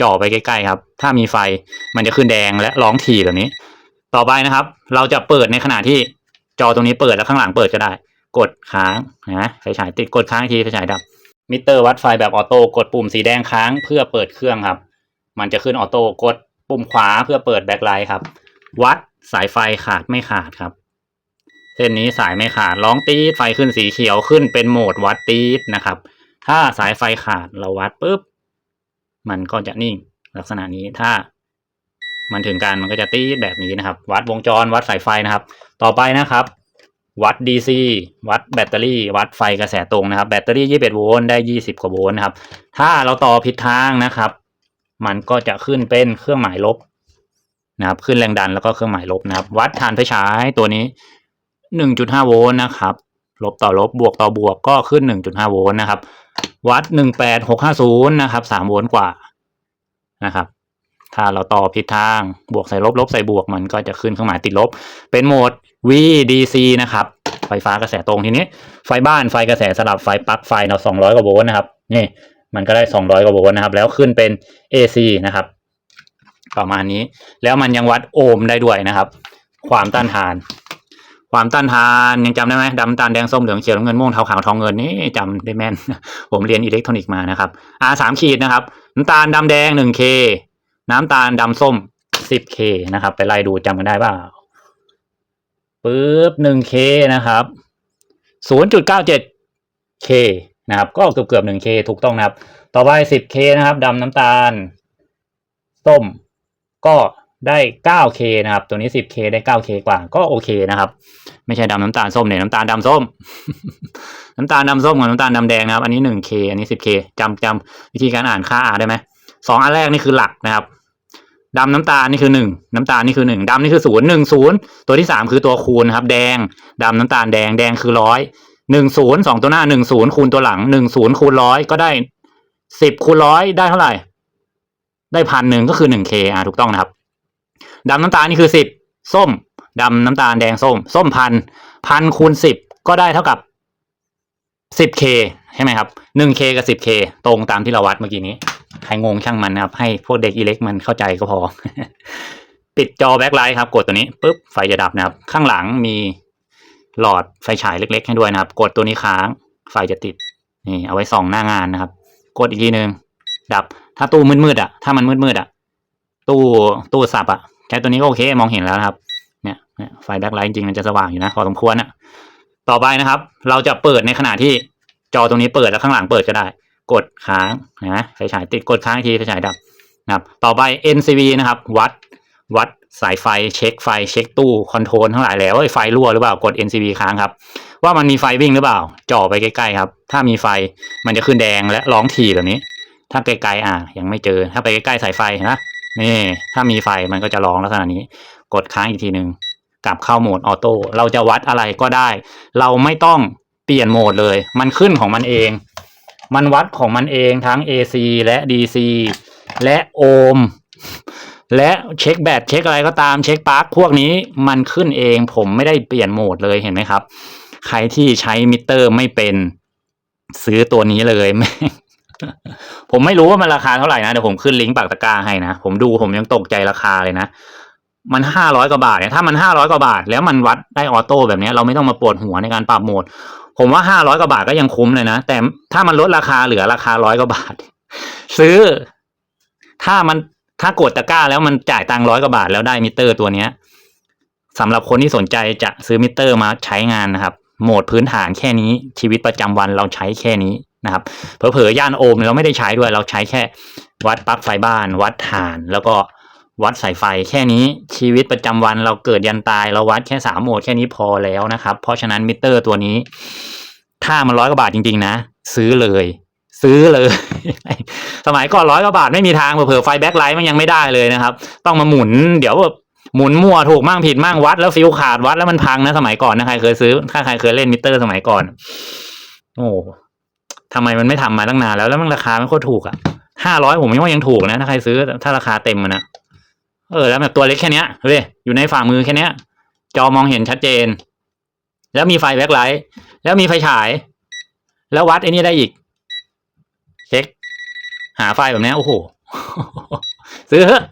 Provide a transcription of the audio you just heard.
จ่อไปใกล้ๆครับ ถ้ามีไฟมันจะขึ้นแดงและร้องถี่แบบนี้ ต่อไปนะครับ เราจะเปิดในขณะที่จอตรงนี้เปิดแล้วข้างหลังเปิดก็ได้ กดค้างนะไฟฉายติดกดค้างทีไฟฉายดับ มิเตอร์วัดไฟแบบออโต้กดปุ่มสีแดงค้างเพื่อเปิดเครื่องครับ มันจะขึ้นออโต้กดปุ่มขวาเพื่อเปิดแบ็คไลท์ครับ วัดสายไฟขาดไม่ขาดครับเส้นนี้สายไม่ขาดร้องตีดไฟขึ้นสีเขียวขึ้นเป็นโหมดวัดตีดนะครับ ถ้าสายไฟขาดเราวัดปุ๊บ มันก็จะนิ่งลักษณะนี้ถ้า มันถึงกันมันก็จะตีดแบบนี้นะครับ วัดวงจรวัดสายไฟนะครับ ต่อไปนะครับ วัด DC วัดแบตเตอรี่ วัดไฟกระแสตรงนะครับ แบตเตอรี่21โวลต์ได้ 20กว่าโวลต์นะครับ ถ้าเราต่อผิดทางนะครับ มันก็จะขึ้นเป็นเครื่องหมายลบนะครับ ขึ้นแรงดันแล้วก็เครื่องหมายลบนะครับ วัดฐานไฟฉายตัวนี้ 1.5โวลต์นะครับ ลบต่อลบบวกต่อบวกก็ขึ้น 1.5 โวลต์นะครับ วัด 18650 นะครับ 3 โวลต์กว่านะครับ ถ้าเราต่อผิดทางบวกใส่ลบลบใส่บวกมันก็จะขึ้นเครื่องหมายติดลบ เป็นโหมด VDC นะครับ ไฟฟ้ากระแสตรงทีนี้ ไฟบ้านไฟกระแสสลับไฟปลั๊กไฟเรา200 กว่าโวลต์นะครับ นี่มันก็ได้ 200 กว่าโวลต์นะครับ แล้วขึ้นเป็น AC นะครับ ประมาณนี้ แล้วมันยังวัดโอห์มได้ด้วยนะครับ ความต้านทาน ความต้านทานยังจำได้ไหมดำตาลแดงส้มเหลืองเขียวน้ำเงินม่วงเทาขาวทองเงินนี่จำได้แม่น ผมเรียนอิเล็กทรอนิกส์มานะครับ R สามขีดนะครับ น้ำตาลดำแดง 1K น้ำตาลดำส้ม 10K นะครับ ไปไล่ดูจำกันได้เปล่าปึ๊บ 1K นะครับ 0.97K นะครับ ก็เกือบเกือบ 1K ถูกต้องนะครับ ต่อไป 10K นะครับดำน้ำตาล ส้มก็ ได้ 9K นะครับ ตัวนี้ 10K ได้ 9K กว่า ก็โอเคนะครับ ไม่ใช่ดำน้ำตาลส้มเนี่ยน้ำตาลดำส้ม น้ำตาลดำส้มกับน้ำตาลดำแดงนะครับ อันนี้ 1K อันนี้ 10K จำจำวิธีการอ่านค่า R ได้ไหมสองอันแรกนี่คือหลักนะครับดำน้ำตาลนี่คือหนึ่งน้ำตาลนี่คือหนึ่งดำนี่คือศูนย์หนึ่งศูนย์ตัวที่สามคือตัวคูณครับ แดงดำน้ำตาลแดงแดงคือร้อยหนึ่งศูนย์สองตัวหน้าหนึ่งศูนย์คูณตัวหลังหนึ่งศูนย์คูณร้อยก็ได้สิบคูณร้อยได้เท่าไหร่ ได้พันหนึ่งก็คือหนึ่งเคอ่าถูกต้องนะครับ ดำน้ำตาลนี่คือสิบส้มดำน้ำตาลแดงส้ม ส้มพันพันคูณสิบก็ได้เท่ากับสิบเคใช่ไหมครับหนึ่งเคกับสิบเคตรงตามที่เราวัดเมื่อกี้นี้ใครงงช่างมันนะครับ ให้พวกเด็กอิเล็กมันเข้าใจก็พอ ปิดจอแบ็คไลท์ครับ กดตัวนี้ปุ๊บไฟจะดับนะครับ ข้างหลังมีหลอดไฟฉายเล็ก ๆ ให้ด้วยนะครับ กดตัวนี้ค้างไฟจะติดนี่เอาไว้ส่องหน้างานนะครับ กดอีกทีหนึ่งดับ ถ้าตู้มืดๆอะ ถ้ามันมืดๆอะ ตู้ตู้สับอะ ใช้ตัวนี้ก็โอเคมองเห็นแล้วนะครับ เนี่ยเนี่ยไฟแบ็คไลท์จริงๆมันจะสว่างอยู่นะพอสมควรนะต่อไปนะครับ เราจะเปิดในขณะที่จอตรงนี้เปิดแล้วข้างหลังเปิดก็ได้ กดค้างนะไฟฉายติดกดค้างอีกทีไฟฉายดับนะครับ ต่อไป NCV นะครับ วัดวัดสายไฟเช็คไฟเช็คตู้คอนโทรลทั้งหลายแล้วไฟรั่วหรือเปล่ากด NCV ค้างครับ ว่ามันมีไฟวิ่งหรือเปล่า จ่อไปใกล้ๆครับ ถ้ามีไฟมันจะขึ้นแดงและร้องถี่แบบนี้ ถ้าไกลๆอะยังไม่เจอถ้าไปใกล้ๆสายไฟนะ นี่ถ้ามีไฟมันก็จะร้องลักษณะนี้ กดค้างอีกทีหนึ่งกลับเข้าโหมดออโต้เราจะวัดอะไรก็ได้ เราไม่ต้องเปลี่ยนโหมดเลย มันขึ้นของมันเอง มันวัดของมันเองทั้ง AC และ DC และโอห์มและเช็คแบตเช็คอะไรก็ตามเช็คปลั๊กพวกนี้มันขึ้นเอง ผมไม่ได้เปลี่ยนโหมดเลยเห็นไหมครับ ใครที่ใช้มิเตอร์ไม่เป็นซื้อตัวนี้เลย ผมไม่รู้ว่ามันราคาเท่าไหร่นะเดี๋ยวผมขึ้นลิงก์ปากตะกร้าให้นะผมดูผมยังตกใจราคาเลยนะมันห้าร้อยกว่าบาทเนี่ยถ้ามันห้าร้อยกว่าบาท แล้วมันวัดได้ออโต้แบบนี้เราไม่ต้องมาปวดหัวในการปรับโหมด ผมว่าห้าร้อยกว่าบาทก็ยังคุ้มเลยนะ แต่ถ้ามันลดราคาเหลือราคาร้อยกว่าบาท ซื้อ ถ้ามันถ้ากดตะกร้าแล้วมันจ่ายตังร้อยกว่าบาทแล้วได้มิเตอร์ตัวเนี้ยสำหรับคนที่สนใจจะซื้อมิเตอร์มาใช้งานนะครับ โหมดพื้นฐานแค่นี้ชีวิตประจำวันเราใช้แค่นี้ นะครับเผลอๆย่านโอห์มเราไม่ได้ใช้ด้วยเราใช้แค่วัดปลั๊กไฟบ้าน วัดฐาน แล้วก็วัดสายไฟแค่นี้ชีวิตประจำวันเราเกิดยันตายเราวัดแค่สามโหมดแค่นี้พอแล้วนะครับ เพราะฉะนั้นมิเตอร์ตัวนี้ ถ้ามันร้อยกว่าบาทจริงๆนะ ซื้อเลย ซื้อเลย สมัยก่อนร้อยกว่าบาทไม่มีทางเผื่อๆไฟแบ็คไลท์มันยังไม่ได้เลยนะครับ ต้องมาหมุน เดี๋ยวแบบหมุนมั่วถูกมั่งผิดมั่งวัด แล้วฟิวขาดวัดแล้วมันพังนะสมัยก่อนนะใครเคยซื้อถ้าใครเคยเล่นมิเตอร์สมัยก่อน โอ้ ทำไมมันไม่ทำมาตั้งนานแล้วแล้วมันราคาไม่โคตรถูกอะห้าร้อยผมยังว่ายังถูกนะถ้าใครซื้อถ้าราคาเต็มมันนะเออแล้วแบบตัวเล็กแค่เนี้ยเฮ้ยอยู่ในฝ่ามือแค่เนี้ยจอมองเห็นชัดเจน แล้วมีไฟแบ็คไลท์แล้วมีไฟฉาย แล้ววัดไอ้นี่ได้อีก เช็ค หาไฟแบบเนี้ยโอ้โห ซื้อเถอะ